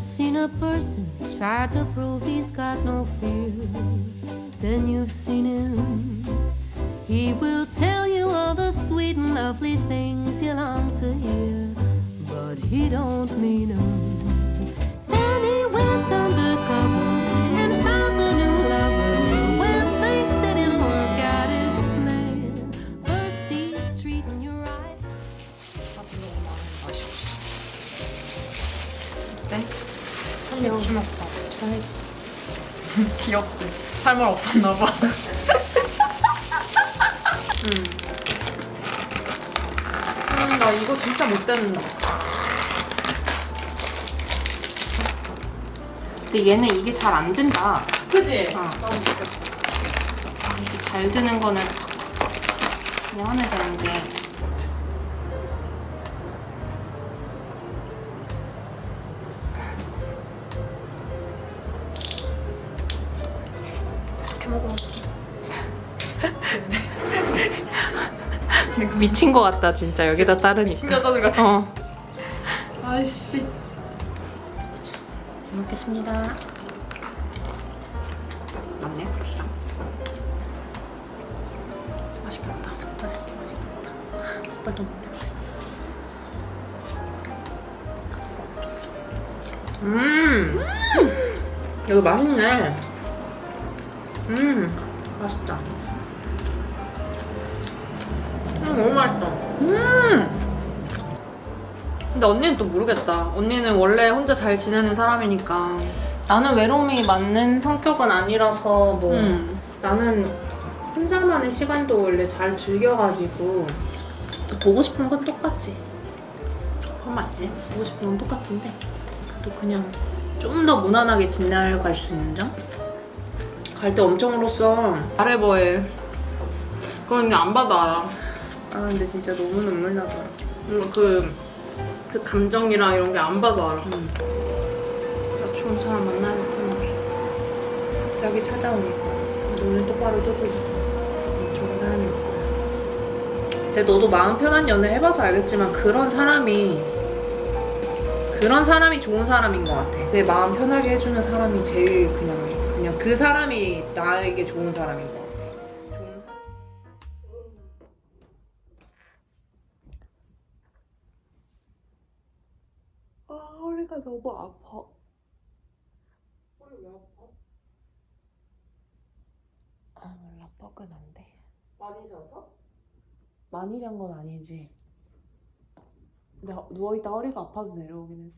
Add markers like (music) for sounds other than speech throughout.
seen a person try to prove he's got no fear? Then you've seen him. He will tell you all the sweet and lovely things you long to hear, but he don't mean them. 한입 주먹밥 잘했어 귀엽대 할 말 없었나 봐 음. (laughs) 음, 나 이거 진짜 못 됐는데 근데 얘는 이게 잘 안 된다 그지? 어. 나도 느꼈어. 이게 잘 드는 거는 그냥 하면 되는데 미친 거 같다 진짜. 여기다 따르니까. 미친 여자들 같아. 어. 아이씨. 먹겠습니다. 맞네. 고추장 맛있겠다. 맛있겠다. 음. 이거 맛있네. 음. 맛있다. 음 너무 맛있다 음 근데 언니는 또 모르겠다. 언니는 원래 혼자 잘 지내는 사람이니까. 나는 외로움이 맞는 성격은 아니라서 뭐 음. 나는 혼자만의 시간도 원래 잘 즐겨가지고 또 보고 싶은 건 똑같지 그건 맞지? 보고 싶은 건 똑같은데 또 그냥 좀 더 무난하게 지내려 갈수 있는 점? 갈 때 엄청 울었어 잘해 뭐해. 그건 그냥 안 받아. 아 근데 진짜 너무 눈물 나더라. 뭔가 그, 그 감정이랑 이런 게안 받아. 나 좋은 사람 만나야겠구나. 갑자기 찾아오니까. 눈을 똑바로 뜨고 있어. 음, 좋은 사람일 거야 근데 너도 마음 편한 연애 해봐서 알겠지만 그런 사람이 그런 사람이 좋은 사람인 것 같아. 내 마음 편하게 해주는 사람이 제일 그냥 그냥 그 사람이 나에게 좋은 사람인 것 같아 많이 잔 건 아니지. 근데 허- 누워있다 허리가 아파서 내려오긴 했어.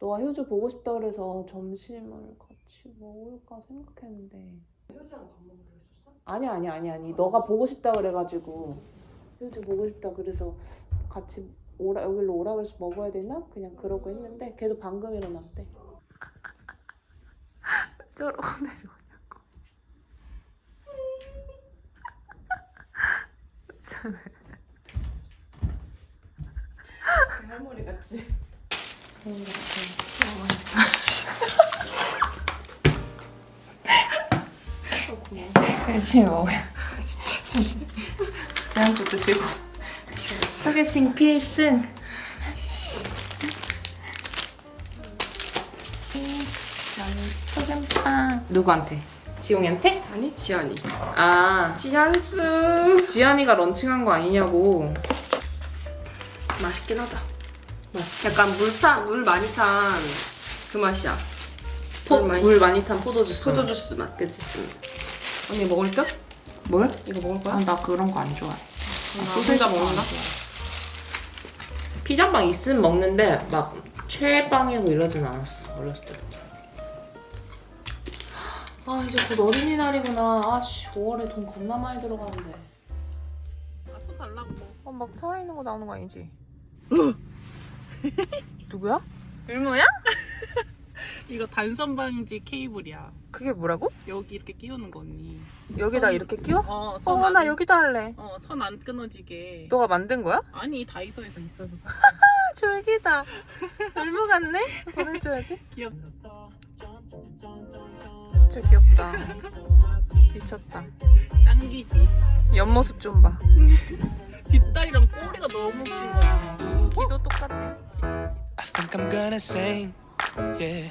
너가 효주 보고 싶다 그래서 점심을 같이 먹을까 생각했는데. 효주랑 밥 먹기로 했었어? 아니 아니 아니 아니. 너가 보고 싶다 그래가지고. 효주 보고 싶다 그래서 같이 오라 여기로 오라 그래서 먹어야 되나? 그냥 그러고 했는데 걔도 방금 일어났대. (laughs) 저러고 내려 할머니 같지? 열심히 먹어요. 제한수 드시고. 소개팅 필승 소금빵. 누구한테? 지용이한테? 아니, 지연이. 아 지한수. 지연이가 런칭한 거 아니냐고 맛있긴 하다. 약간 물탄, 물 많이 탄 그 맛이야. 포, 물 많이- 물 많이 탄 포도주스 포도주스 맛. 그치? 언니 먹을 겨? 뭘? 이거 먹을 거야? 아, 나 그런 거 안 좋아해 나 혼자 먹는다? 피자빵 있으면 먹는데 막 최애빵이고 이러진 않았어 어렸을 때부터 아 이제 곧 어린이날이구나 아씨 5월에 돈 겁나 많이 들어가는데 또 달라고. 어 막 살아있는 거 나오는 거 아니지? (laughs) 누구야? 의무야? (laughs) 이거 단선 방지 케이블이야. 그게 뭐라고? 여기 이렇게 끼우는 거 언니. 여기다 선- 이렇게 끼워? 어, 선 어 안, 나 여기다 할래 어, 선 안 끊어지게. 너가 만든 거야? 아니, 다이소에서 있어서 샀어. 아 (laughs) 졸기다 얼마 같네? 보내줘야지 귀엽다. 진짜 귀엽다 미쳤다 짱기지. 옆모습 좀 봐 뒷다리랑 꼬리가 너무 웃긴 거야. 귀도 똑같아 I think I'm gonna sing. Yeah,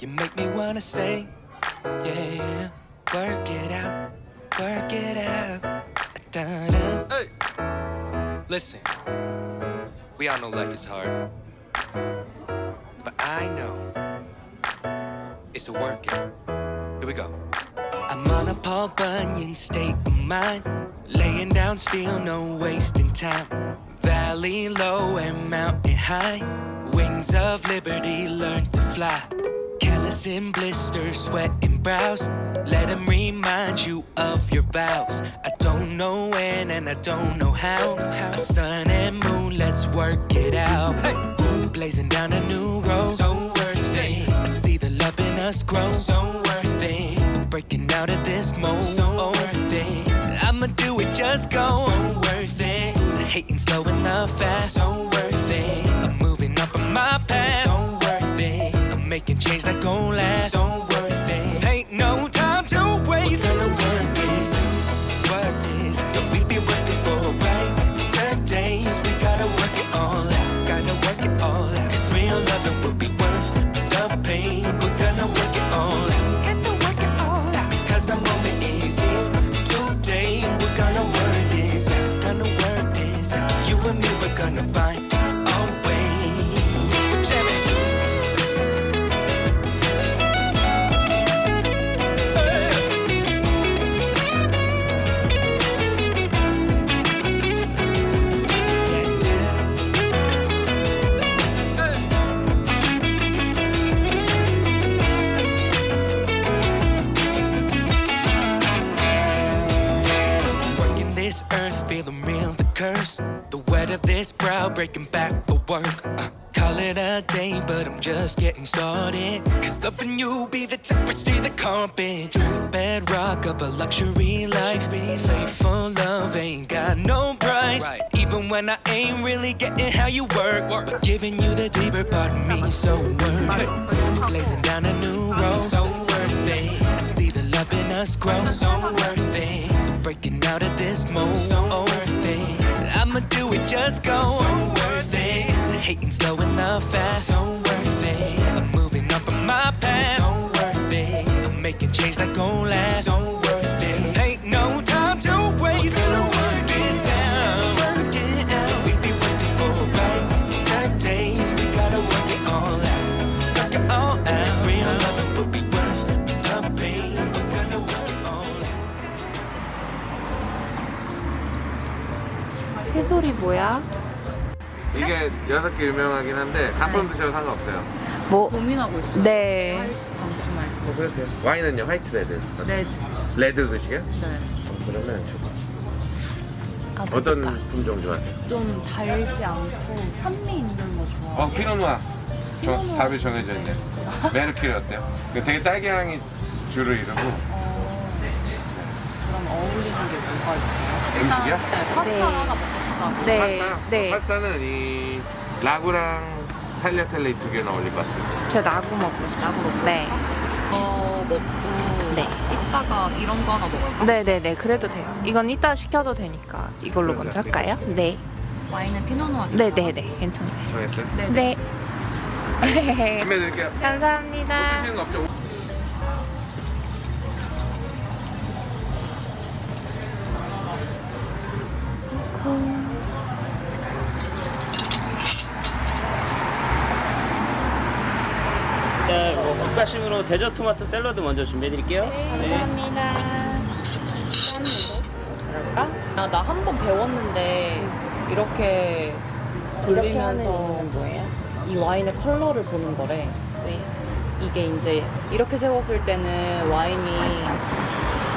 you make me wanna sing. Yeah, work it out, work it out. Da-da. Hey! Listen, we all know life is hard, but I know it's a work it. Here we go. I'm on a Paul Bunyan state of mind. Laying down steel, no wasting time. Valley low and mountain high. Wings of liberty learn to fly. Callous in blisters, and brows. Let them remind you of your vows. I don't know when and I don't know how. A sun and moon, let's work it out. Hey. Blazing down a new road. So it. I see the love in us grow. So worth it. Breaking out of this mold. So oh, worth it. I'ma do it, just go. So worth it. Hating slow enough fast. So worth it. I'm moving up on my path. So worth it. I'm making change that gon' last. So breaking back for work. Uh, call it a day, but I'm just getting started. Cause loving you be the tapestry, the carpet. Bedrock of a luxury life. Be faithful love ain't got no price. Even when I ain't really getting how you work. But giving you the deeper part of me, so worth it. Blazing down a new road, so worth it. I see the love in us grow, so worth it. Breaking out of this mold, so worth it. I'ma do it, just go, so worth it. Hating slow enough fast, so worth it. I'm moving up on my path, so worth it. I'm making change that gon' last, so worth it. Ain't no time to waste. 뭐야? 이게 여섯 개 유명하긴 한데 한번 드셔도 상관없어요. 뭐? 고민하고 있어. 네. 잠시만. 뭐 그러세요? 와인은요? 화이트 레드. 레드. 레드 드시게요? 네. 어, 그러면 저 아, 어떤. 품종 좋아하세요? 좀 달지 않고 산미 있는 거 좋아. 어 피노누아. 저 답이 정해져 있네. 메르키리 어때요? 이거 되게 딸기 향이 주를 이루고 어, 그럼 어울리는 게 뭐가 있어요? 음식이요? 네, 파스타 네. 하나 먹고 싶다고. 네. 파스타. 네. 파스타는 이 라구랑 탈리아텔레 이두 개는 어울릴 것 같아요. 저 라구 먹고 싶어. 네. 어, 먹고 네. 이따가 이런 거 하나 먹을까? 네네네. 그래도 돼요. 이건 이따 시켜도 되니까 이걸로 먼저 할까요? 네. 와인은 피노누아. 네네네. 괜찮아요. 정했어요? 네. (laughs) 판매 드릴게요. 감사합니다. 드시는 거 없죠? 뭐 볶아심으로 데저 토마토 샐러드 먼저 준비해 드릴게요. 네. 그럴까? 아, 나 한 번 배웠는데 이렇게 이렇게 하는 돌리면서 이유는 뭐예요? 이 와인의 컬러를 보는 거래. 왜? 이게 이제 이렇게 세웠을 때는 와인이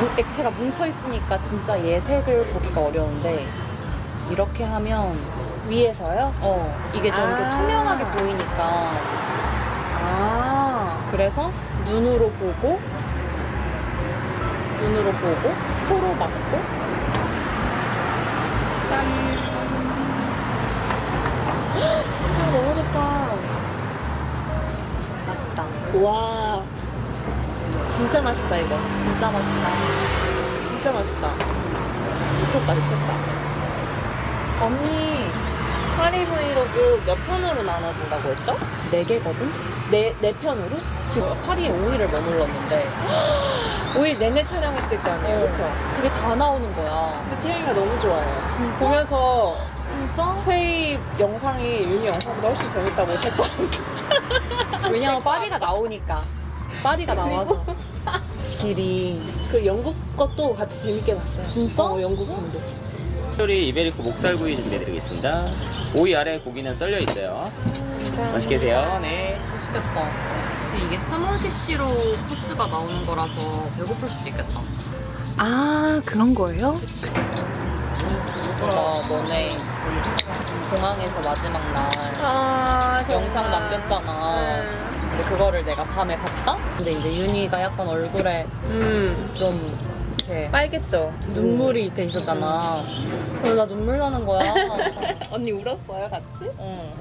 무- 액체가 뭉쳐 있으니까 진짜 얘색을 보기가 어려운데 이렇게 하면 위에서요? 어 이게 좀 아. 이렇게 투명하게 보이니까 아. 그래서 눈으로 보고 눈으로 보고 코로 맡고 짠 아, 너무 좋다. 맛있다 와. 진짜 맛있다, 이거. 진짜 맛있다 진짜 맛있다. 미쳤다 미쳤다 언니, 파리 브이로그 몇 편으로 나눠준다고 했죠? 네 개거든? 네, 네 편으로? 지금 파리에 5일을 머물렀는데 (gasps) 5일 내내 촬영했을 거 아니에요, 그쵸? 그게 다 나오는 거야. 근데 태영이가 너무 좋아요. 진짜? 보면서 진짜? 세입 영상이 윤희 영상보다 훨씬 재밌다고 책방. (laughs) 왜냐면 파리가 나오니까. 파리가 나와서. (laughs) 길이. 그 영국 것도 같이 재밌게 봤어요. 진짜? 어, 영국 분도. 특별히 이베리코 목살구이 준비해드리겠습니다. 오이 아래 고기는 썰려 있어요. 맛있게 드세요. 네. 맛있겠다. 근데 이게 스몰 디쉬로 코스가 나오는 거라서 배고플 수도 있겠다. 아, 그런 거예요? 그래서 너네 공항에서 마지막 날 아, 영상 남겼잖아. 근데 그거를 내가 밤에 봤다? 근데 이제 윤희가 약간 얼굴에 음, 좀 이렇게 빨겠죠? 눈물이 이렇게 있었잖아. 그래서 나 눈물 나는 거야. (laughs) 언니 울었어요, 같이? 응.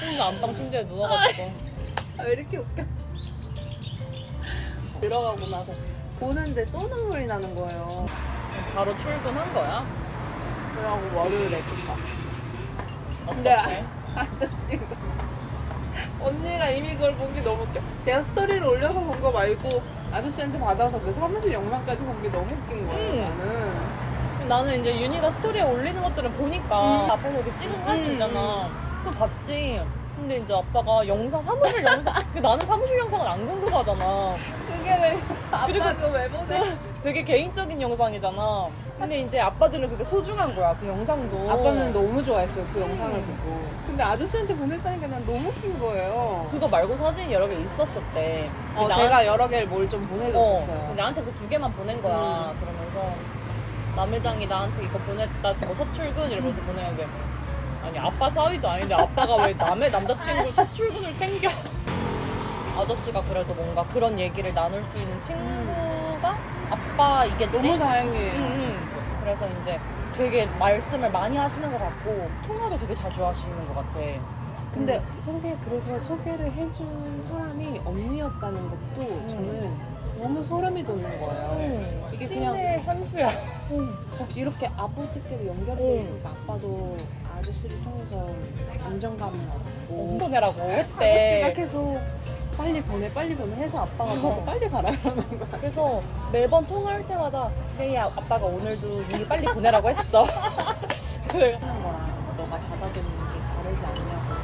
혼자 안방 침대에 누워가지고. 아, 왜 이렇게 웃겨? 들어가고 나서 보는데 또 눈물이 나는 거예요. 바로 출근한 거야? 그래가고 월요일에 또 근데 아저씨가 언니가 이미 그걸 본 게 너무 웃겨. 제가 스토리를 올려서 본 거 말고 아저씨한테 받아서 그 사무실 영상까지 본 게 너무 웃긴 거예요. 음. 나는. 나는 이제 윤희가 스토리에 올리는 것들을 보니까 앞에서 이렇게 찍은 사진 음. 있잖아. 그거 봤지. 근데 이제 아빠가 영상 사무실 영상 근데 (laughs) 나는 사무실 영상은 안 궁금하잖아. 그게 왜 그리고- 아빠가 왜 보내? 되게 개인적인 영상이잖아. 근데 이제 아빠들은 그게 소중한 거야 그 영상도. 아빠는 너무 좋아했어요 그 영상을 보고. 근데 아저씨한테 보냈다니까 난 너무 웃긴 거예요. 그거 말고 사진이 여러 개 있었었대. 어, 근데 제가 여러 개를 뭘좀 어, 보내줬었어요. 근데 나한테 그 두 개만 보낸 거야. 그러면서 남회장이 나한테 이거 보냈다. 지금 첫 출근 이러면서 보내는데 아니 아빠 사위도 아닌데 아빠가 왜 남의 남자친구 첫 출근을 챙겨? 아저씨가 그래도 뭔가 그런 얘기를 나눌 수 있는 친구가 아빠이겠지? 너무 다행이에요. 응, 응. 그래서 이제 되게 말씀을 많이 하시는 것 같고 통화도 되게 자주 하시는 것 같아. 근데 소개 그래서 소개를 해준 사람이 언니였다는 것도 저는 너무 소름이 돋는 거예요. 음, 이게 신의 그냥 현수야. 이렇게 아버지끼리 연결이 음. 돼 있으니까 아빠도 아저씨를 통해서 안정감을 얻고 (laughs) 아저씨가 했대. 계속 빨리 보내 빨리 보내 해서 아빠가 (laughs) 어. 저도 빨리 가라 그러는 거야. 그래서 매번 통화할 때마다 세희야 아빠가 오늘도 윤이 빨리 보내라고 했어. (laughs) 그래서 하는 거랑 너가 받아들이는 게 다르지 않냐고.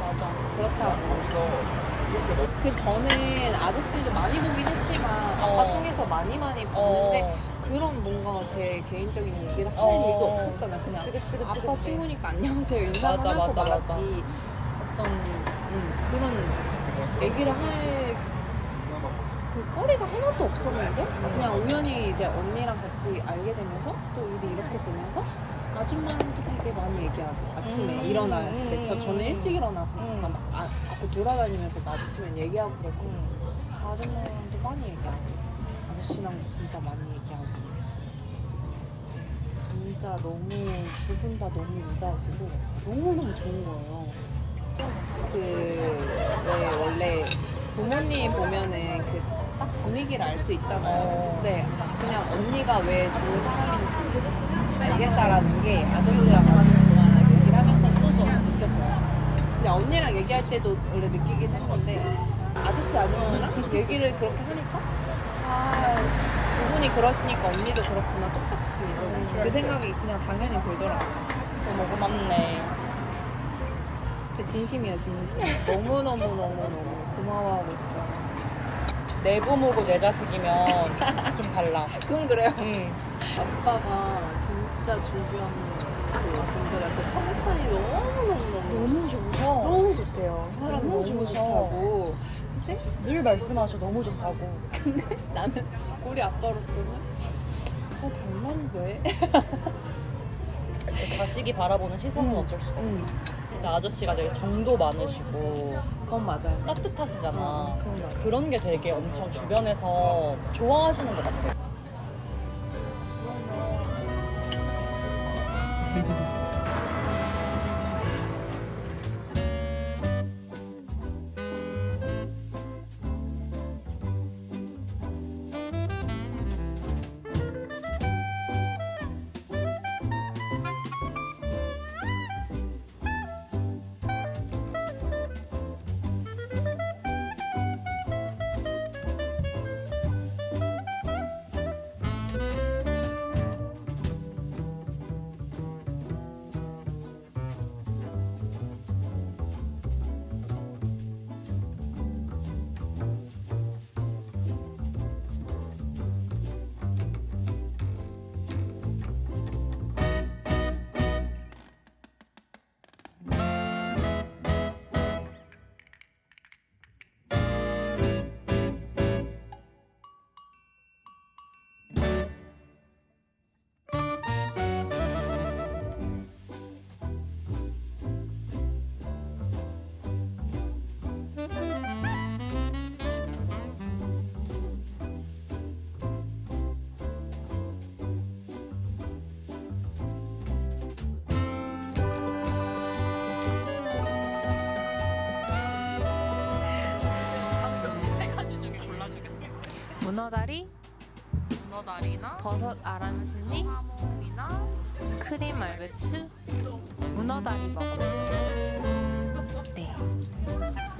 맞아. 그렇다고. 그 저는 아저씨를 많이 보긴 했지만 아빠 어. 통해서 많이 많이 봤는데 어, 그런 뭔가 제 개인적인 얘기를 할 어. 일도 없었잖아요. 그냥 그치, 그치, 그치, 아빠 그치. 친구니까 안녕하세요 인사만 맞아, 하고 맞아, 말았지. 맞아. 어떤 음, 그런 얘기를 할 그 거리가 하나도 없었는데 그냥 우연히 이제 언니랑 같이 알게 되면서 또 일이 이렇게 되면서 아줌마랑도 되게 많이 얘기하고 아침에 음, 일어났을 때 음, 저, 저는 음. 일찍 일어나서 음. 막 아, 앞에 돌아다니면서 마주치면 얘기하고 그랬고 음. 아줌마랑도 많이 얘기하고 아저씨랑도 진짜 많이 얘기하고 진짜 너무 두 분 다 너무 인자하시고 너무너무 좋은 거예요 그왜 원래 부모님 보면은 그 딱 분위기를 알 수 있잖아요. 어. 근데 그냥 언니가 왜 좋은 사람인지 알겠다라는 게 아저씨랑 아줌마 얘기를 하면서 또더 느꼈어요. 근데 언니랑 얘기할 때도 원래 느끼긴 했는데 아저씨 아줌마랑 얘기를 그렇게 하니까? 아 그분이 그러시니까 언니도 그렇구나 똑같이. 그 생각이 그냥 당연히 들더라고요 그 진심이야 진심 너무 너무 너무 너무 고마워하고 있어 내 부 모고 내 자식이면 좀 달라. 그건 그래요 응. 아빠가 진짜 주변 그 분들한테 평판이 너무 너무 너무 너무 좋으셔. 너무 좋대요 사람 너무 너무 좋으셔. 좋다고 늘 말씀하셔. 너무 좋다고. 나는 우리 아빠로서는 어 별난데 자식이 바라보는 시선은 음. 어쩔 수가 없어. 응 근데 아저씨가 되게 정도 많으시고 그건 맞아요 따뜻하시잖아. 맞아요 그런 게 되게 엄청 주변에서 좋아하시는 것 같아. 문어다리, 문어다리나 버섯 아란치니, 하몽이나 크림 알배추, 문어다리 먹어볼게요. 네.